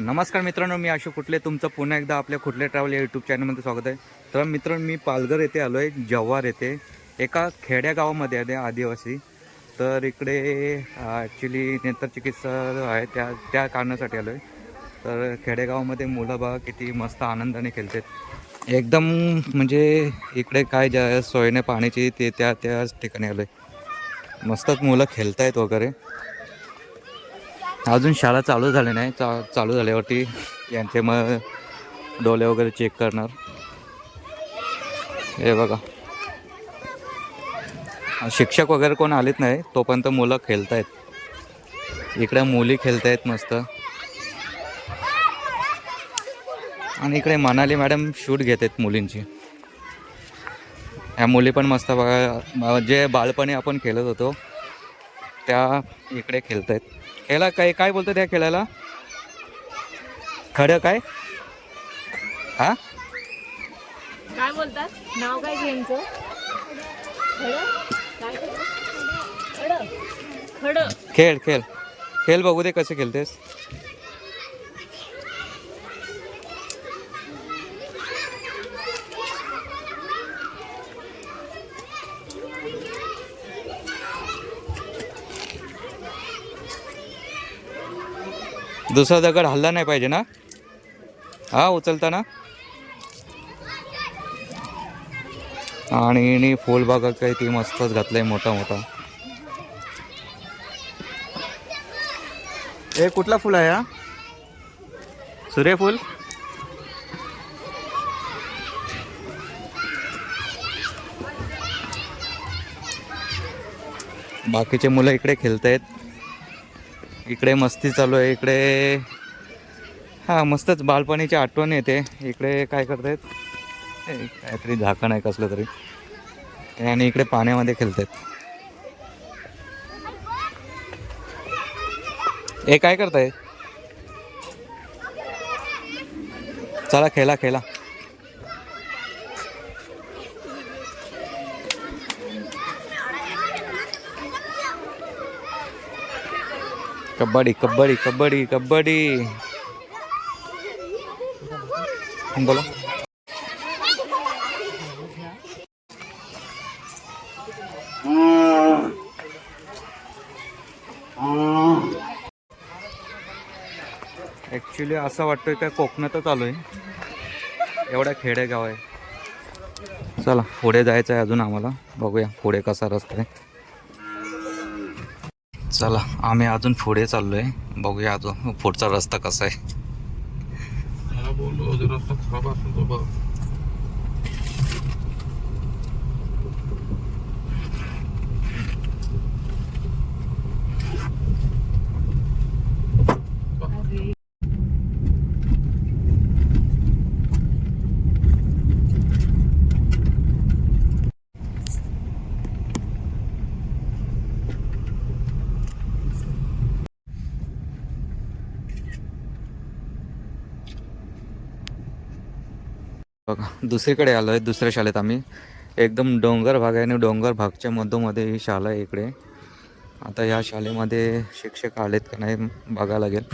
नमस्कार मित्रांनो मी अशोक कुठले. तुमचं पुन्हा एकदा आपल्या कुठले ट्रॅव्हल या यूट्यूब चॅनलमध्ये स्वागत आहे. तर मित्रांनो मी पालघर येथे आलो आहे जव्हार येथे एका खेड्या गावामध्ये आहे आदिवासी. तर इकडे ॲक्च्युली नेत्रचिकित्सा आहे त्या त्या कारणासाठी आलो आहे तर खेडेगावामध्ये मुलं बघा किती मस्त आनंदाने खेळतात. एकदम म्हणजे इकडे काय ज्या सोयीने पाण्याची ते त्या त्याच ठिकाणी आलो आहे मस्तच मुलं खेळत आहेत वगैरे. अजून शाळा चालू झाली नाही. चा चालू झाल्यावरती यांचे मग डोले वगैरे चेक करणार. हे बघा. शिक्षक वगैरे कोण आलेत नाही तोपर्यंत मुलं खेळत आहेत इकडे मुली खेळत आहेत मस्त. आणि इकडे मनाली मॅडम शूट घेत आहेत मुलींची. ह्या मुली पण मस्त बघा. जे बालपणी आपण खेळत होतो त्या इकडे खेळत आहेत खेळा काय काय बोलतो त्या खेळायला खडं काय? हा? काय बोलतात? नाव काय गेमचं खडं? काय खडं. खडं. खेळ खेळ. खेळ बघू दे कसे खेळतेस. दुसरा दगड हल्ला नाही पाहिजे ना? हा उचलताना? आणि फूल बघा काय ती मस्तच घातलंय मोठा मोठा. हे कुठला फुल आहे हा? सूर्यफूल बाकीचे मुलं इकडे खेळत आहेत इकडे मस्ती चालू आहे इकडे हां मस्तच बालपणीची आठवण येते. इकडे काय करतायत? हे काहीतरी झाकण आहे कसलं तरी. आणि इकडे पाण्यामध्ये खेळतायत. हे काय करताय? चला खेळा खेळा. कबड्डी कबड्डी कबड्डी कबड्डी. बोला. ॲक्च्युली असं वाटतोय का कोकणातच आलो आहे एवढा खेडेगाव आहे. चला पुढे जायचं आहे अजून आम्हाला. बघूया पुढे कसा रस्ता आहे. चला आम्ही अजून पुढे चाललो आहे बघूया अजून पुढचा रस्ता कसा आहे. दुसरीकडे आलो आहे दुसऱ्या शाळेत आम्ही. एकदम डोंगर भाग आहे आणि डोंगर भागच्या मधोमध्ये ही शाळा आहे इकडे. आता ह्या शाळेमध्ये शिक्षक आलेत का नाही बघावं लागेल.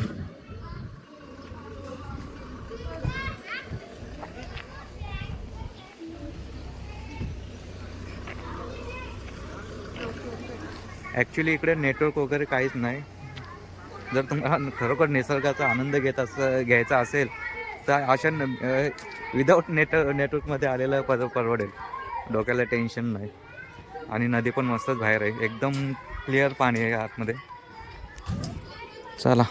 ॲक्च्युली इकडे नेटवर्क वगैरे काहीच नाही. जर तुम्हाला खरोखर निसर्गाचा आनंद घेत अस घ्यायचा असेल तर अशा विदाऊट नेट नेटवर्कमध्ये आलेलं पर परवडेल. डोक्याला टेन्शन नाही. आणि नदी पण मस्तच बाहेर आहे. एकदम क्लिअर पाणी आहे आतमध्ये. चला.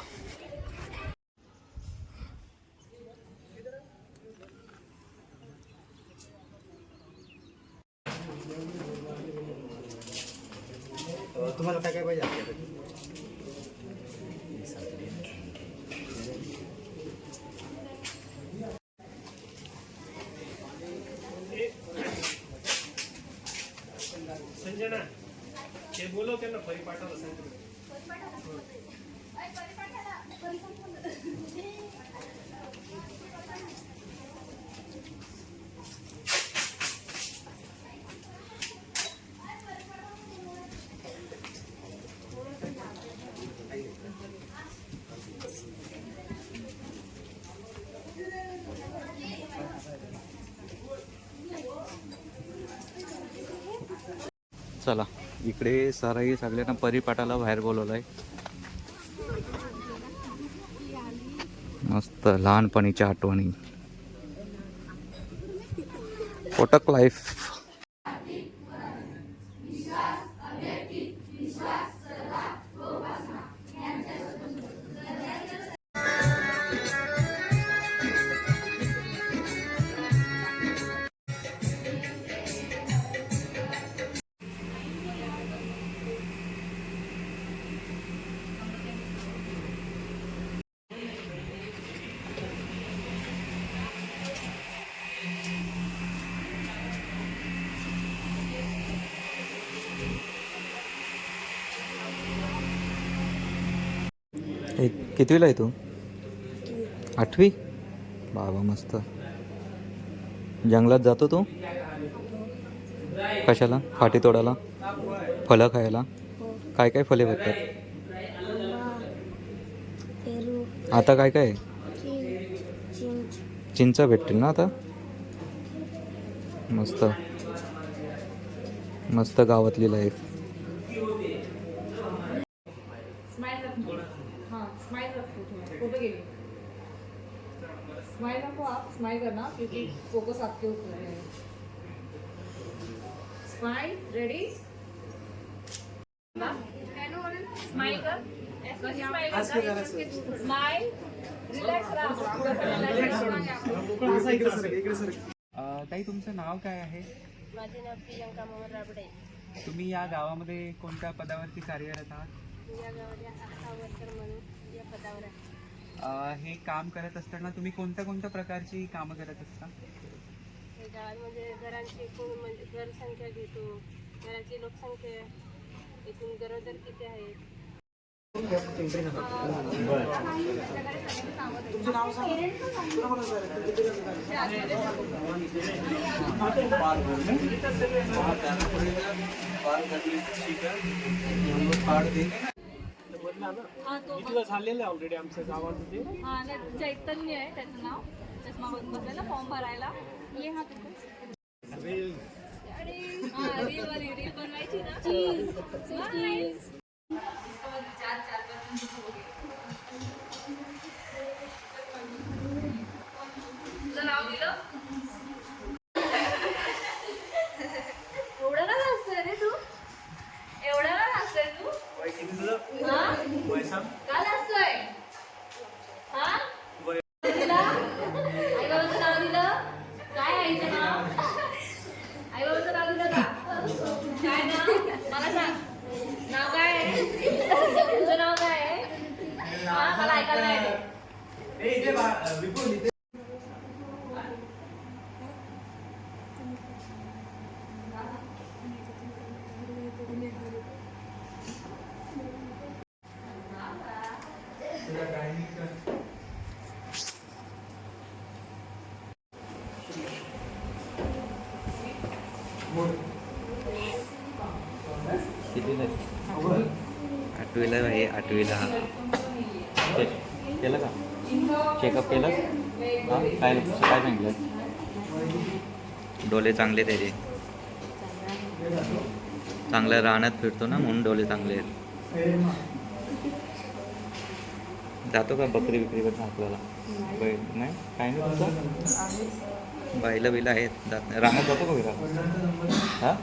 चला. इकडे सराई सगळ्यांना परिपाटाला बाहेर बोलवलं आहे मस्त लहानपणीच्या आठवणी. कोटक लाईफ एक कितवीला आहे तू? आठवी? बाबा मस्त. जंगलात जातो तू? कशाला? फाटी तोडायला? फळं खायला? काय काय फळे भेटतात? आता काय काय? आहे? चिंच चिंच भेटतील ना आता? मस्त. मस्त गावातली लाईफ स्माइल रखो हाँ स्माइल रखो थोड़ा फोटो के लिए स्माइल रखो आप स्माइल करना क्योंकि फोकस आपके ऊपर है। स्माइल रेडी स्माइल कर। स्माइल रिलॅक्स ताई तुमचं नाव काय आहे? माझे नाव प्रियंका मोहन राबडे. तुम्ही या गावामध्ये कोणत्या पदावरती कार्यरत आहात? या आशा वर्कर म्हणून या पदावर आहे. हे काम करत असताना तुम्ही कोणत्या कोणत्या प्रकारची कामं करत असता? हे गावामध्ये घरांची एकूण म्हणजे घरसंख्या घेतो. घराची लोकसंख्या एकूण गरोदर किती आहेत हा तो झालेलं ऑलरेडी आमच्या गावामध्ये हा नाही, चैतन्य आहे त्याचं नाव. चष्मा बघून बसलेला फॉर्म भरायला. ये हा तिथे हा, रील वाली, रील बनवायची ना. चार तुझं नाव दिलं एवढं का हसतोय रे तू एवढं का हसतोय तू हा? का हसतोय हा दिला आई बाबाचं नाव दिलं काय आईचं नाव आई बाबाचं नाव दिलं का काय नाव मला सांग नाव काय आहे तुझं नाव काय आहे हा मला ऐकायला नाही येत. कितीला आठवीला आहे आठवीला. केलं का? चेकअप केलं? हां? काय काय सांगितलं? डोळे चांगले त्याचे. चांगल्या रानात फिरतो ना म्हणून डोळे चांगले आहेत. जातो का बकरी विक्रीवर आपल्याला? बैल नाही? काय नाही तुमचं? बैलं बिलं आहेत जात नाही. रानात जातो का विरा हां?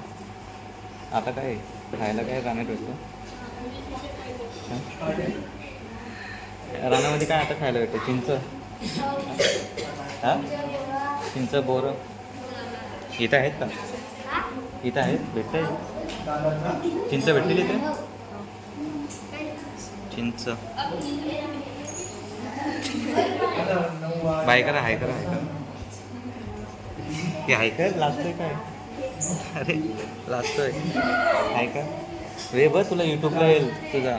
आता काय? खायला काय? रानात भेटतो? रानामध्ये काय आता खायला भेटतं? चिंच? हा? चिंच बोरं? इथं आहेत का? इथं आहेत? भेटतंय? चिंच भेटतील इथे? चिंच. बाय करा हाय करा हाय करा. ते हाय कर लाजतोय काय? अरे लाजतोय हाय का? रे बघ तुला युट्यूबला येईल तुझा.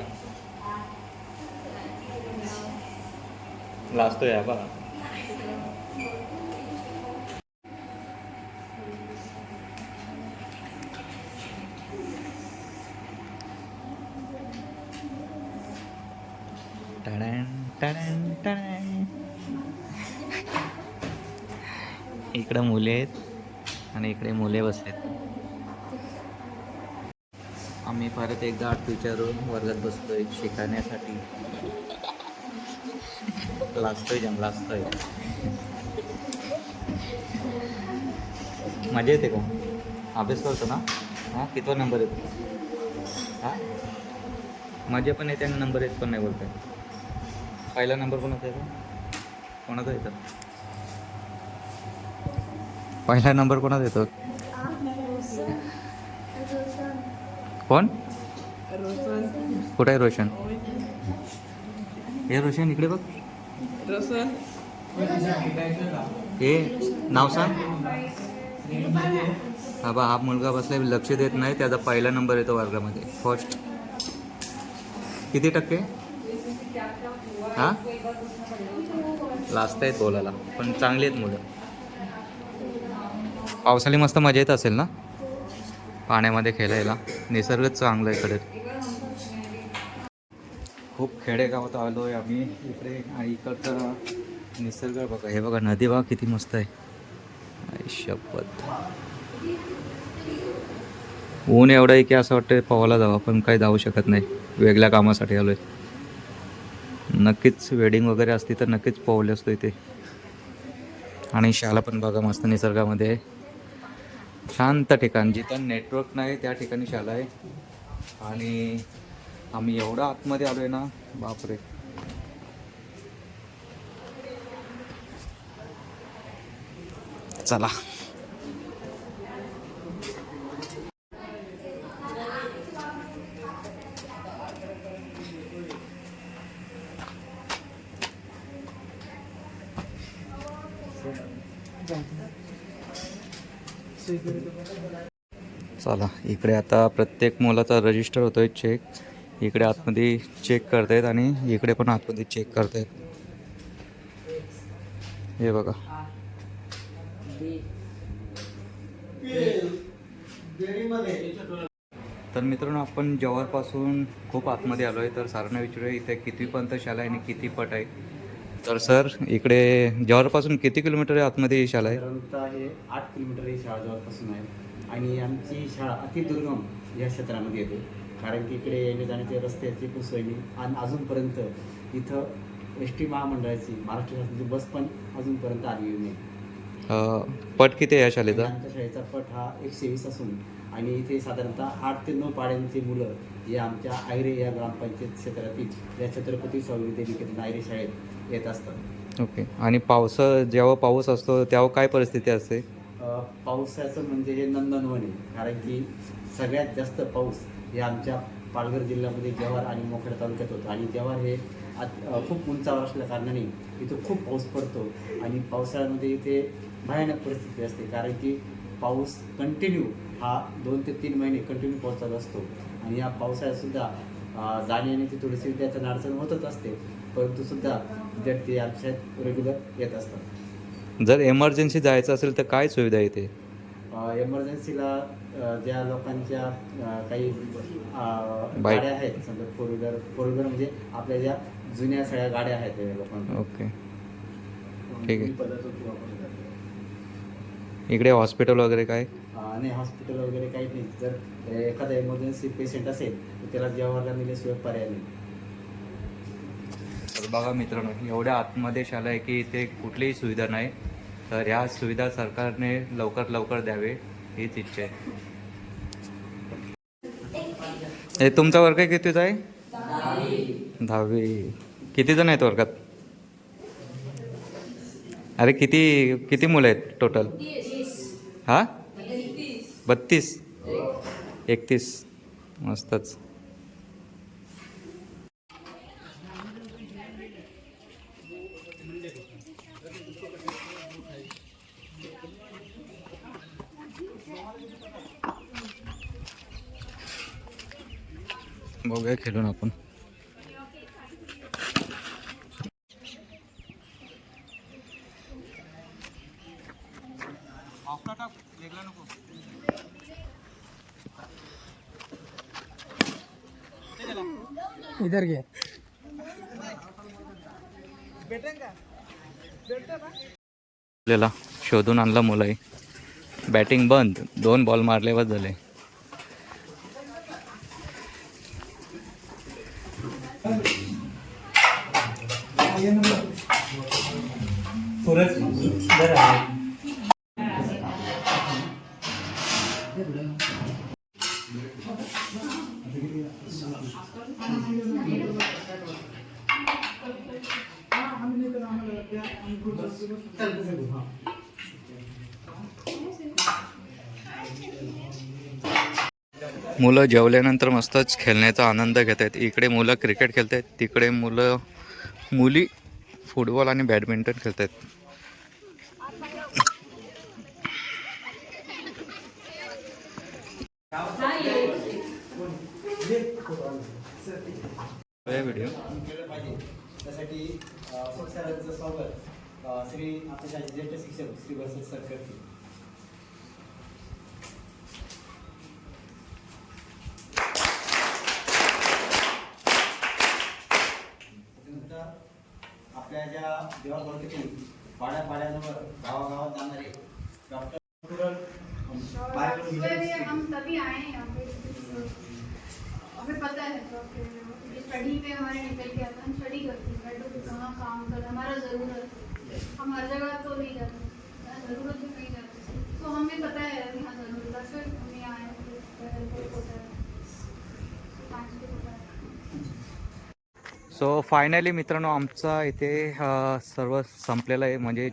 लाजतोय हा बा इकडं मुले आहेत आणि इकडे मुले बसलेत. आम्ही परत एकदा आठ विचारून वर्गात बसतोय शिकण्यासाठी. लाजतोय जम लाजतोय. मजा येते का? अभ्यास करतो ना? हां कितवा नंबर येतो? हां? मजा पण येते आणि नंबर येत पण नाही बोलताय पहिला नंबर कोणाचा येतो? कोणाचा येतो? पहिला नंबर कोणाचा येतो? कोण? कुठे आहे रोशन? हे रोशन इकडे बघ. हे नाव सांग. हा बा हा मुलगा बसला लक्ष देत नाही त्याचा पहिला नंबर येतो वर्गामध्ये. फर्स्ट किती टक्के? हा? लास्ट आहेत बोलायला पण चांगली आहेत मुलं. पावसाळी मस्त मजा येत असेल ना? पाण्यामध्ये खेळायला. निसर्गच चांगलं आहे इकडे. खूप खेडेगावात आलो आहे आम्ही. इकडे आणि इकडचं निसर्ग बघा. हे बघा नदी बघा किती मस्त आहे. आई शपथ. ऊन एवढं आहे की असं वाटतं पोहायला जावं पण काही जाऊ शकत नाही. वेगळ्या कामासाठी आलो आहे नक्कीच वेडिंग वगैरे असती तर नक्कीच पोहले असतो इथे. आणि शाला पण बघा मस्त निसर्गामध्ये आहे. शांत ठिकाण. जिथं नेटवर्क नाही त्या ठिकाणी शाला आहे. आणि आम्ही एवढा आतमध्ये आलो आहे ना बापरे. चला. चला इकडे आता प्रत्येक मुलाचा रजिस्टर होतोय चेक इकडे आतमध्ये चेक करतायत आणि इकडे पण आतमध्ये चेक करतायत. हे बघा. तर मित्रांनो आपण जव्हारपासून खूप आतमध्ये आलो आहे तर सरांना विचारूया इथे कितवीपर्यंत शाला आहे आणि किती पट आहे? तर सर इकडे जवळपासून किती किलोमीटर आहे आतमध्ये ही शाळा आहे? आठ किलोमीटर ही शाळा जवळपासून आहे. आणि आमची शाळा अतिदुर्गम या क्षेत्रामध्ये येते. कारण की इकडे येणे जाण्याचे रस्त्याची खूप सोय नाही. आणि अजूनपर्यंत इथं एस टी महामंडळाची महाराष्ट्र शासनाची बस पण अजूनपर्यंत आली नाही. पट किती आहे या शाळेचा? आमच्या शाळेचा पट हा एकशे वीस असून आणि इथे साधारणतः आठ ते नऊ पाड्यांची मुलं हे आमच्या आयरे या ग्रामपंचायत क्षेत्रातील या छत्रपती स्वामी देविकेतून आयरे शाळेत येत असतात. ओके. आणि पावस जेव्हा पाऊस असतो तेव्हा काय परिस्थिती असते? पावसाचं म्हणजे हे नंदनवन आहे. कारण की सगळ्यात जास्त पाऊस हे आमच्या पालघर जिल्ह्यामध्ये जव्हार आणि मोखेडा तालुक्यात होतो. आणि जव्हार हे आत- खूप उंचावर असल्या कारणाने इथं खूप पाऊस पडतो. आणि पावसाळ्यामध्ये इथे भयानक परिस्थिती असते. कारण की पाऊस कंटिन्यू हा दोन ते तीन महिने कंटिन्यू पोहोचत असतो. आणि या पावसाळ्यातसुद्धा जाण्या जाणे येण्याची थोडीशी विद्यार्थ्यांना अडचण होतच असते. परंतु सुद्धा विद्यार्थी आमच्या रेग्युलर येत असतात. जर इमर्जन्सी जायचं असेल तर काय सुविधा येते इथे इमर्जन्सीला ज्या लोकांच्या काही. गाड्या आहेत समजा फोर व्हीलर फोर व्हीलर म्हणजे आपल्या ज्या जुन्या सगळ्या गाड्या आहेत त्या लोकांच्या. ओके. ठीक आहे. इकडे हॉस्पिटल वगैरे काय? नाही हॉस्पिटल वगैरे काही नाही. जर एखादा इमर्जन्सी पेशंट असेल तर त्याला जेवायला नेल्याशिवाय पर्याय नाही. तर बघा मित्रांनो एवढ्या आतमध्ये शाळा आहे की इथे कुठलीही सुविधा नाही. तर ह्या सुविधा सरकारने लवकर लवकर द्यावे हीच इच्छा आहे. हे तुमचा वर्ग कितीचा आहे दहावी. किती जण आहेत वर्गात? अरे किती किती मुलं आहेत टोटल हा? बत्तीस. एकतीस. मस्तच. बघूया खेळून आपण. इधर घे. आपल्याला शोधून आणला मुलं आहे बॅटिंग बंद. दोन बॉल मारले बस झाले. मुलं जेवल्यानंतर मस्तच खेळण्याचा आनंद घेत आहेत इकडे मुलं क्रिकेट खेळत आहेत तिकडे मुलं मुली फुटबॉल आणि बॅडमिंटन खेळत आहेत व्हिडिओ त्यासाठी स्वागत श्री आपले शाळेचे ज्येष्ठ शिक्षक श्री वर्षद सर करतील. त्याच्यानंतर आपल्या ज्या गावागावात जाणारे डॉक्टर हम तभी आए यहाँ पे हमें पता है तो स्टडी पे हमारे निकल के सो फायनली मित्रांनो आमचा इथे सर्व संपलेलं आहे. म्हणजे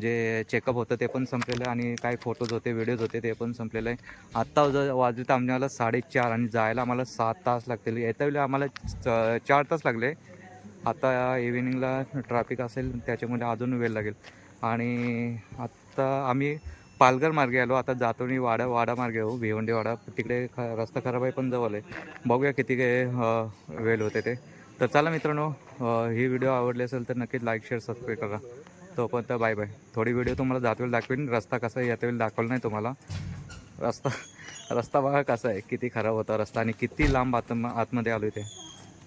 जे चेकअप होतं ते पण संपलेलं आहे आणि काय फोटोज होते व्हिडिओज होते ते पण संपलेलं आहे. आत्ता ज वाजले आम्हाला साडेचार आणि जायला आम्हाला सात तास लागतील. येत्या वेळी आम्हाला च- चार तास लागले. आता इव्हिनिंगला ट्रॅफिक असेल त्याच्यामुळे अजून वेळ लागेल. आणि आत्ता आम्ही पालघर मार्गे आलो. आता जातोनी वाडा वाडा मार्गे येऊ भिवंडी वाडा. तिकडे ख रस्ता खराब आहे पण जवळ आहे. बघूया किती काय वेळ होते ते. तर चला मित्रांनो ही व्हिडिओ आवडली असेल तर नक्कीच लाईक शेअर सबस्क्राईब करा. तोपर्यंत बाय बाय थोडी व्हिडिओ तुम्हाला जातवेळ दाखवेन. रस्ता कसा आहे यातवेळी दाखवलं नाही तुम्हाला. रस्ता रस्ता बघा कसा आहे किती खराब होता रस्ता आणि किती लांब आत आतमध्ये आलो ते.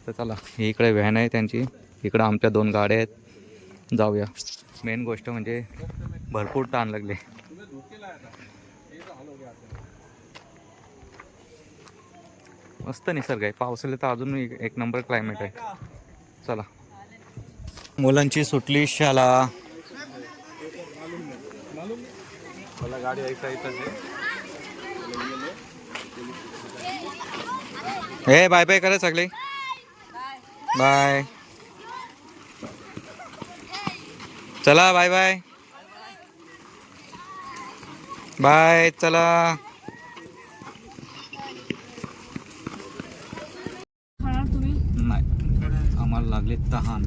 तर चला ही इकडे व्हॅन आहे त्यांची. इकडं आमच्या दोन गाड्या आहेत. जाऊया. मेन गोष्ट म्हणजे भरपूर ताण लागले. मस्त निसर्ग आहे. पावसाळ्यात तर अजून एक नंबर क्लायमेट आहे. चला. मुलांची सुटली शाला हे बाय बाय करा सगळे. बाय चला बाय बाय बाय चला खाणार तुम्ही नाही लागले तहान.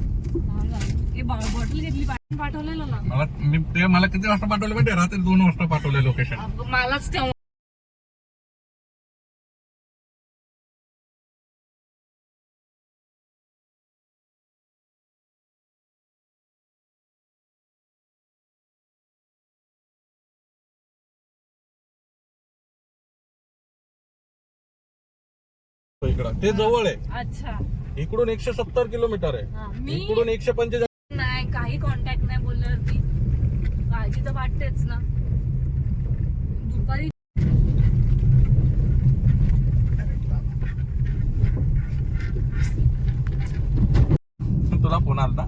बॉटल घेतली पाठवलेलं ना. मला मी ते मला किती वाजता पाठवले माहिती रात्री दोन वाजता पाठवले लोकेशन मलाच इकडं. ते जवळ आहे. अच्छा. इकडून एकशे सत्तर किलोमीटर आहे. हा, मी इकडून एकशे पंचेचाळीस नाही काही कॉन्टॅक्ट नाही बोलल्यावरती. काळजी तर वाटतेच ना. दुपारी तुला फोन आला